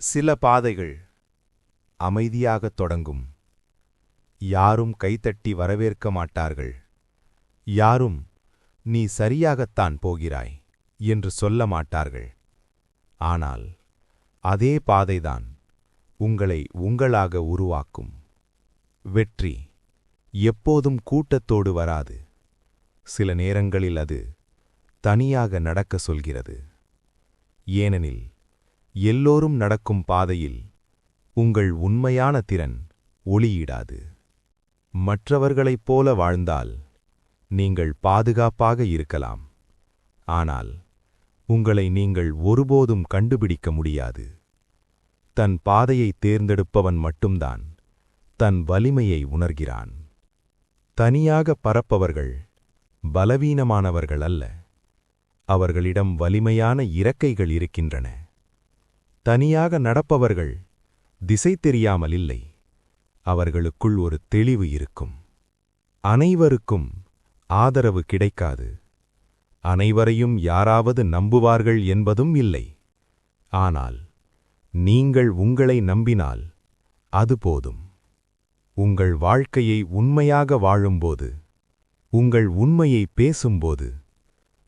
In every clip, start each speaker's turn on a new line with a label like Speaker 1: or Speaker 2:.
Speaker 1: சில பாதைகள் அமைதியாகத் தொடங்கும். யாரும் கைத்தட்டி வரவேற்க மாட்டார்கள். யாரும் நீ சரியாகத்தான் போகிறாய் என்று சொல்ல மாட்டார்கள். ஆனால் அதே பாதைதான் உங்களை உங்களாக உருவாக்கும். வெற்றி எப்போதும் கூட்டத்தோடு வராது. சில நேரங்களில் அது தனியாக நடக்க சொல்கிறது. ஏனெனில் எல்லோரும் நடக்கும் பாதையில் உங்கள் உண்மையான திறன் ஒளியிடாது. மற்றவர்களைப் போல வாழ்ந்தால் நீங்கள் பாதுகாப்பாக இருக்கலாம். ஆனால் உங்களை நீங்கள் ஒருபோதும் கண்டுபிடிக்க முடியாது. தன் பாதையைத் தேர்ந்தெடுப்பவன் மட்டும்தான் தன் வலிமையை உணர்கிறான். தனியாக பறப்பவர்கள் பலவீனமானவர்கள் அல்ல. அவர்களிடம் வலிமையான இறக்கைகள் இருக்கின்றன. தனியாக நடப்பவர்கள் திசை தெரியாமல் இல்லை. அவர்களுக்குள் ஒரு தெளிவு இருக்கும். அனைவருக்கும் ஆதரவு கிடைக்காது. அனைவரையும் யாராவது நம்புவார்கள் என்பதும் இல்லை. ஆனால் நீங்கள் உங்களை நம்பினால் அது போதும். உங்கள் வாழ்க்கையை உண்மையாக வாழும்போது உங்கள் உண்மையை பேசும்போது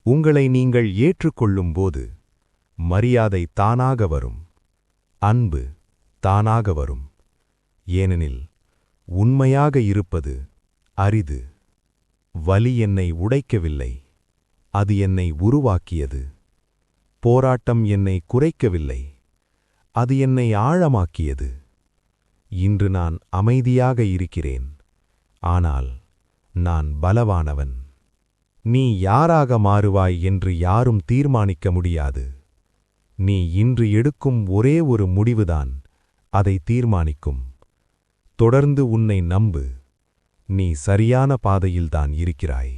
Speaker 1: உங்களை நீங்கள் ஏற்றுக்கொள்ளும்போது மரியாதை தானாக வரும். அன்பு தானாக வரும். ஏனெனில் உண்மையாக இருப்பது அரிது. வலி என்னை உடைக்கவில்லை. அது என்னை உருவாக்கியது. போராட்டம் என்னை குறைக்கவில்லை. அது என்னை ஆழமாக்கியது. இன்று நான் அமைதியாக இருக்கிறேன். ஆனால் நான் பலவானவன். நீ யாராக மாறுவாய் என்று யாரும் தீர்மானிக்க முடியாது. நீ இன்று எடுக்கும் ஒரே ஒரு முடிவுதான் அதை தீர்மானிக்கும். தொடர்ந்து உன்னை நம்பு நீ சரியான பாதையில்தான் இருக்கிறாய்.